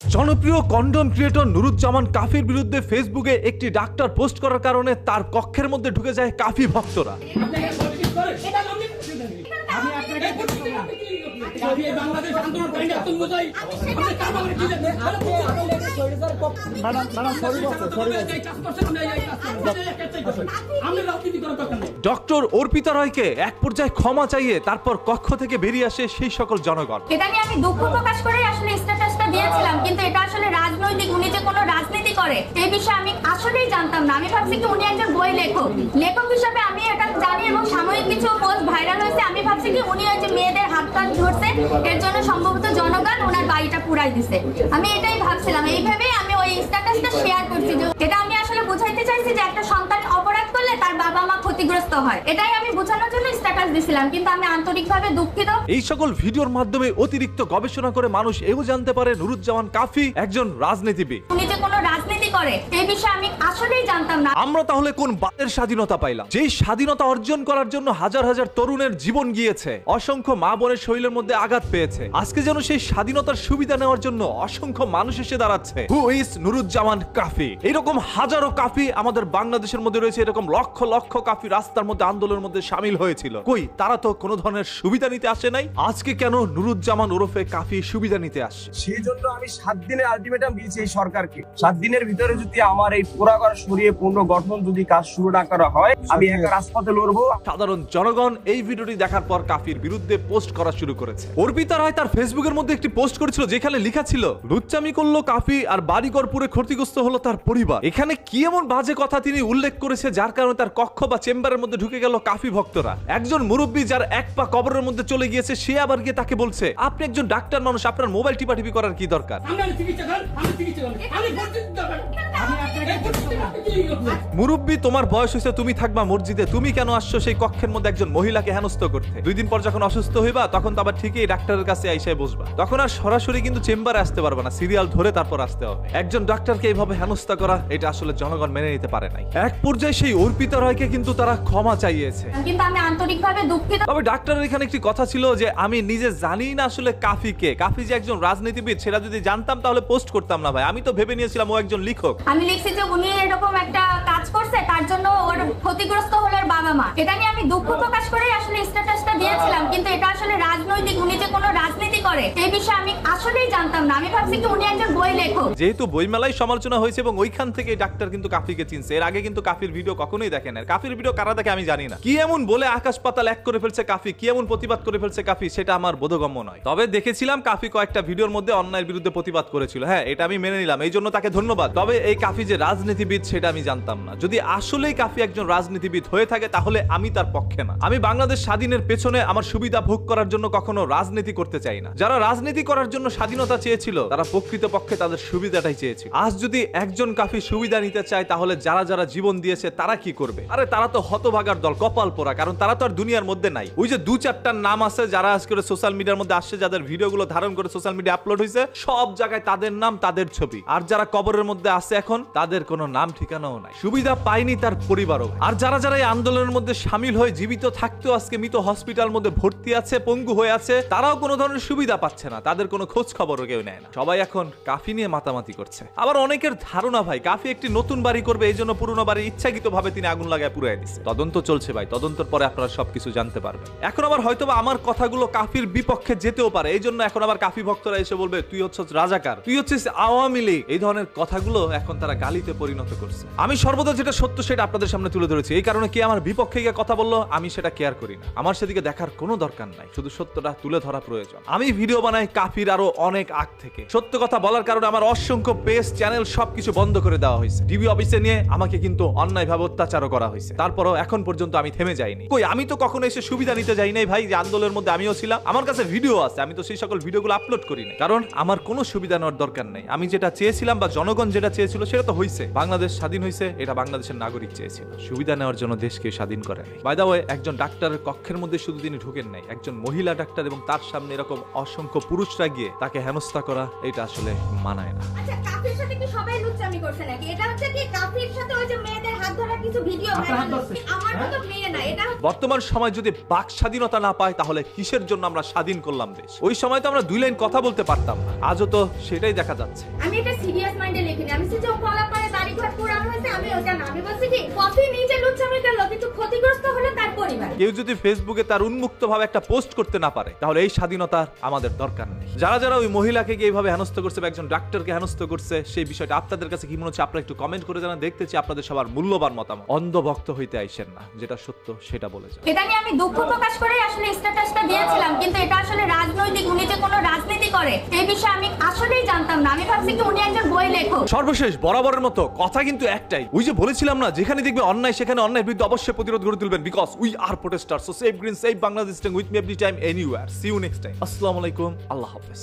জনপ্রিয় condom creator Nuruzzaman কাফির বিরুদ্ধে ফেসবুকে একটি ডাক্তার পোস্ট করার কারণে তার কক্ষের মধ্যে ঢুকে যায় কাফি ভক্তরা। ডক্টর অর্পিতা রায়কে এক পর্যায়ে ক্ষমা চাইয়ে তারপর কক্ষ থেকে বেরিয়ে আসে সেই সকল জনগণ। এটা নিয়ে আমি দুঃখ প্রকাশ করে আসলে স্ট্যাটাসটা দিয়েছিলাম, কিন্তু এটা আসলে রাজনৈতিক, উনি যে কোনো রাজনীতি করে এই বিষয়ে আমি আসলেই জানতাম না। আমি ভাবছি কি উনি একজন বই লেখক। লেখক হিসাবে আমি এটা জানি এবং সাময়িক কিছু পোস্ট ভাইরাল হয়েছে। আমি ভাবছি কি উনি যে মেয়েদের হাত পা ধরছে এর জন্য সম্ভবত জনগণ ওনার বাড়িটা পুরাই দিছে। আমি এটাই ভাবছিলাম। এইভাবেই আমি ওই স্ট্যাটাসটা শেয়ার করছি যে এটা আমি আসলে বুঝাইতে চাইছি যে একটা সন্তান অপরাধ করলে তার বাবা মা ক্ষতিগ্রস্ত হয়। এটাই আমি বোঝানোর জন্য স্ট্যাটাস দিছিলাম কিন্তু আমি আন্তরিকভাবে দুঃখিত। এই সকল ভিডিওর মাধ্যমে অতিরিক্ত গবেষণা করে মানুষ এও জানতে পারে নুরুজ্জামান কাফি একজন রাজনীতিবিদ। উনি যে কোনো রাজনীতি করে এই বিষয়ে আমি আসলেই জানতাম না। আমরা তাহলে কোন বাতের স্বাধীনতা পাইলাম? যেই স্বাধীনতা অর্জন করার জন্য হাজার হাজার তরুণের জীবন গিয়েছে অসংখ্য মা বোনের শরীরের মধ্যে আঘাত পেয়েছে আজকে যেন সেই স্বাধীনতার সুবিধা নেওয়ার জন্য অসংখ্য মানুষ এসে দাঁড়াচ্ছে। Who is Nuruzzaman Kafi? এরকম হাজারো কাফি আমাদের বাংলাদেশের মধ্যে রয়েছে এরকম লক্ষ লক্ষ কাফি রাস্তার মধ্যে আন্দোলনের মধ্যে সামিল হয়েছিল? কই তারা তো কোনো ধরনের সুবিধা নিতে আসে নাই? আজকে কেন নুরুজ্জামান ওরফে কাফি সুবিধা নিতে আসছে? সেই জন্য আমি সাত দিনের আলটিমেটাম দিয়েছি এই সরকারকে। সাত দিনের ভিতরে যদি আমার এই পোড়াঘর সরিয়ে পুনর্গঠন যদি কাজ শুরু না করা হয় আমি একা রাজপথে লড়বো। সাধারণ জনগণ এই ভিডিওটি দেখার পর কাফির বিরুদ্ধে পোস্ট করা শুরু করেছে। অর্পিতা রায় তার ফেসবুকের মধ্যে একটি পোস্ট করেছিল যেখানে লেখা ছিল লুচ্চামি করল কাফি আর বাড়িঘর পুরে ক্ষতিগ্রস্ত হলো তার পরিবার। এখানে কি এমন বাজে কথা তিনি উল্লেখ করেছে যার কারণে তার কক্ষ বা চেম্বারের মধ্যে ঢুকে গেল কাফি ভক্তরা। একজন মুরব্বী যার এক পা কবরের মধ্যে চলে গিয়েছে সে আবার গিয়ে তাকে বলছে আপনি একজন ডাক্তার মানুষ আপনার মোবাইল টিপাটিপি করার কি দরকার? মুরব্বী তোমার বয়স হয়েছে তুমি থাকবা মসজিদে তুমি কেন আসছো সেই কক্ষের মধ্যে একজন মহিলাকে হেনস্থ করতে? দুই দিন পর যখন অসুস্থ হইবা তখন তো আবার ঠিকই ডাক্তারের কাছে আইসাই বসবা। তখন আর সরাসরি কিন্তু চেম্বারে আসতে পারবে না সিরিয়াল ধরে তারপর আসতে হবে। একজন ডাক্তারকে এইভাবে হেনস্থা করা এটা আসলে জনগণ মেনে নিতে পারে নাই। এক পর্যায়ে সেই অর্পিতা রয়কে কিন্তু তারা ক্ষমা চাইয়েছে। কিন্তু আমি আন্তরিকভাবে দুঃখিত তবে ডাক্তারের এখানে একটি কথা ছিল যে আমি নিজে জানি না আসলে কাফি কে। কাফি যে একজন রাজনীতিবিদ সেটা যদি জানতাম তাহলে পোস্ট করতাম না ভাই। আমি তো ভেবে নিয়েছিলাম ও একজন লেখক। আমি লিখছি যে উনি এরকম একটা কাজ করছে তার জন্য ওর ক্ষতিগ্রস্ত হলো বাবা মা। এটা নিয়ে আমি দুঃখ প্রকাশ করে আসলে স্ট্যাটাসটা দিয়েছিলাম কিন্তু এটা আসলে রাজনৈতিক উনি যে কোনো রাজনীতি করে। এই বিষয়ে আমি আসলেই জানতাম না। আমি ভাবছি কি উনি একজন বই লেখক। যেহেতু বইমেলায় সমালোচনা হয়েছে এবং ওইখান থেকে ডাক্তার কিন্তু কাফিকে চিনছে, এর আগে কিন্তু কাফির ভিডিও কখনোই দেখেন না কাফির ভিডিও কারা দেখে আমি জানি না। কি এমন বলে আকাশ পাতাল এক করে ফেলছে কাফি? কি এমন প্রতিবাদ করে ফেলছে কাফি? সেটা আমার বোধগম্য নয়। তবে দেখেছিলাম কাফি কয়েকটা ভিডিওর মধ্যে অন্যায়ের বিরুদ্ধে প্রতিবাদ করেছিল। হ্যাঁ এটা আমি মেনে নিলাম। এই জন্য তাকে ধন্যবাদ। তবে এই কাফি যে রাজনীতিবিদ, সেটা আমি জানতাম না। যদি আসলেই কাফি একজন রাজনীতিবিদ হয়ে থাকে, তাহলে আমি তার পক্ষে না। আমি বাংলাদেশ স্বাধীনের পেছনে আমার সুবিধা ভোগ করার জন্য কখনো রাজনীতি করতে চাই না। যারা রাজনীতি করার জন্য স্বাধীনতা চেয়েছিল, তারা প্রকৃত পক্ষে তাদের সুবিধাটাই চেয়েছিল আজ যদি একজন কাফি সুবিধা নিতে চায়, তাহলে যারা যারা জীবন দিয়েছে, তারা কি করবে? আরে, তারা তো হতভাগার দল, কপাল পোড়া, কারণ তারা তো আর দুনিয়ার মধ্যে নাই। ওই যে দু চারটার নাম আছে, যারা আজকে সোশ্যাল মিডিয়ার মধ্যে আসছে, যাদের ভিডিওগুলো ধারণ করে সোশ্যাল মিডিয়া আপলোড হয়েছে সব জায়গায় তাদের নাম, তাদের ছবি। আর যারা কবরের মধ্যে আছে এখন, তাদের কোনো নাম ঠিকানাও নাই। সুবিধা পায়নি তার পরিবারও। আর যারা যারা এই আন্দোলনের মধ্যে সামিল হয়ে জীবিত থাকতেও আজকে মৃত হসপিটাল মধ্যে ভর্তি আছে, পঙ্গু হয়ে আছে, তারাও কোনো ধরনের সুবিধা পাচ্ছে না, তাদের কোনো খোঁজ খবরও কেউ নেয় না। সবাই এখন কাফি নিয়ে মাতামাতি করছে। আবার অনেকের ধারণা ভাই, কাফি একটি নতুন বাড়ি করবে, এই জন্য পুরনো বাড়ি ইচ্ছাকৃত ভাবে তিনি আগুন লাগায় পুরাই দিচ্ছে। তদন্ত চলছে ভাই, তদন্তর পরে আপনারা সবকিছু জানতে পারবেন। এখন আবার হয়তোবা আমার কথাগুলো কাফির বিপক্ষে যেতেও পারে, এই জন্য এখন আবার কাফি ভক্তরা এসে বলবে, তুই হচ্ছিস রাজাকার, তুই হচ্ছিস আওয়ামী লীগ। এই ধরনের কথাগুলো এখন তারা গালিতে পরিণত করছে। আমি সর্বদা যেটা সত্য সেটা আপনাদের সামনে তুলে ধরেছি। এই কারণে কি আমার বিপক্ষে গিয়ে কথা বলল, আমি সেটা কেয়ার করি না। আমার সেদিকে দেখার কোনো দরকার নাই, শুধু সত্যটা তুলে ধরা প্রয়োজন। আমি ভিডিও বানাই কাফির আরও অনেক আগ থেকে। সত্য কথা বলার কারণে আমার অসংখ্য পেজ, চ্যানেল সবকিছু বন্ধ করে দেওয়া হয়েছে। টিভি অফিসে নিয়ে আমাকে কিন্তু অন্যায় অন্যায়ভাবে অত্যাচারও করা হয়েছে। তারপরও এখন পর্যন্ত আমি থেমে যাইনি। কই, আমি তো কখনো এসে সুবিধা নিতে যাই নাই ভাই, যে আন্দোলনের মধ্যে আমিও ছিলাম। আমার কাছে ভিডিও আছে, আমি তো সেই সকল ভিডিওগুলো আপলোড করি না কারণ আমার কোনো সুবিধা নেওয়ার দরকার নেই। আমি যেটা চেয়েছিলাম বা জনগণ যেটা চেয়েছিল সেটা তো হয়েছে বাংলাদেশ স্বাধীন হয়েছে এটা বাংলাদেশের নাগরিক চেয়েছিল। সুবিধা নেওয়ার জন্য দেশকে স্বাধীন করে নাই। বাই দা একজন ডাক্তারের কক্ষের মধ্যে শুধু তিনি ঢুকেন নাই, একজন মহিলা ডাক্তার এবং তার সামনে এরকম অসংখ্য পুরুষরা গিয়ে তাকে হেনস্থা করা, এটা আসলে মানায় না। আচ্ছা কাফির সাথে কি সবাই লুচ্চামি করছে নাকি? এটা হচ্ছে কি কাফির সাথে ওই যে মেয়েদের হাত কিছু ভিডিও আপনার হাত ধরছে? আমার তো মেয়ে না এটা বর্তমান সময় যদি বাক স্বাধীনতা না পায় তাহলে কিসের জন্য আমরা স্বাধীন করলাম দেশ? ওই সময় তো আমরা দুই লাইন কথা বলতে পারতাম না। আজও তো সেটাই দেখা যাচ্ছে। আমি এটা সিরিয়াস মাইন্ডে লিখিনি। আমি যে কলা পরে বাড়ি ঘর পুরানো হয়েছে আমি ওটা না আমি বলছি কি কফি নিজে লুচ্চামি করল কিন্তু ক্ষতিগ্রস্ত হলো তার পরিবার। কেউ যদি ফেসবুকে তার উন্মুক্ত ভাবে একটা পোস্ট করতে না পারে তাহলে এই স্বাধীনতার আমাদের দরকার নেই। যারা যারা ওই মহিলাকে গিয়ে এইভাবে হেনস্থ করছে বা একজন ডাক্তারকে হেনস্থ করছে সেই বিষয়টা আপনাদের কাছে কি মনে হচ্ছে? আপনারা একটু কমেন্ট করে জানা দেখতে চাই আপনাদের সবার মূল্যবান মতামত। অন্ধভক্ত হইতে আইসেন না যেটা সত্য সেটা বলে যান। এটা নিয়ে আমি দুঃখ প্রকাশ করে আসলে স্ট্যাটাসটা দিয়েছিলাম কিন্তু এটা আসলে রাজনৈতিক উনি যে কোনো রাজনীতি করে এই বিষয়ে আমি আসলেই জানতাম না। আমি ভাবছি কি উনি একজন বই লেখক। সর্বশেষ বরাবরের মতো কথা কিন্তু একটাই। ওই যে বলেছিলাম না যেখানে দেখবে অন্যায় সেখানে অন্যায়ের বিরুদ্ধে অবশ্যই প্রতিরোধ গড়ে তুলবেন because we are protester so save green save Bangladesh with me every time anywhere see you next time আসসালামু আলাইকুম আল্লাহ হাফেজ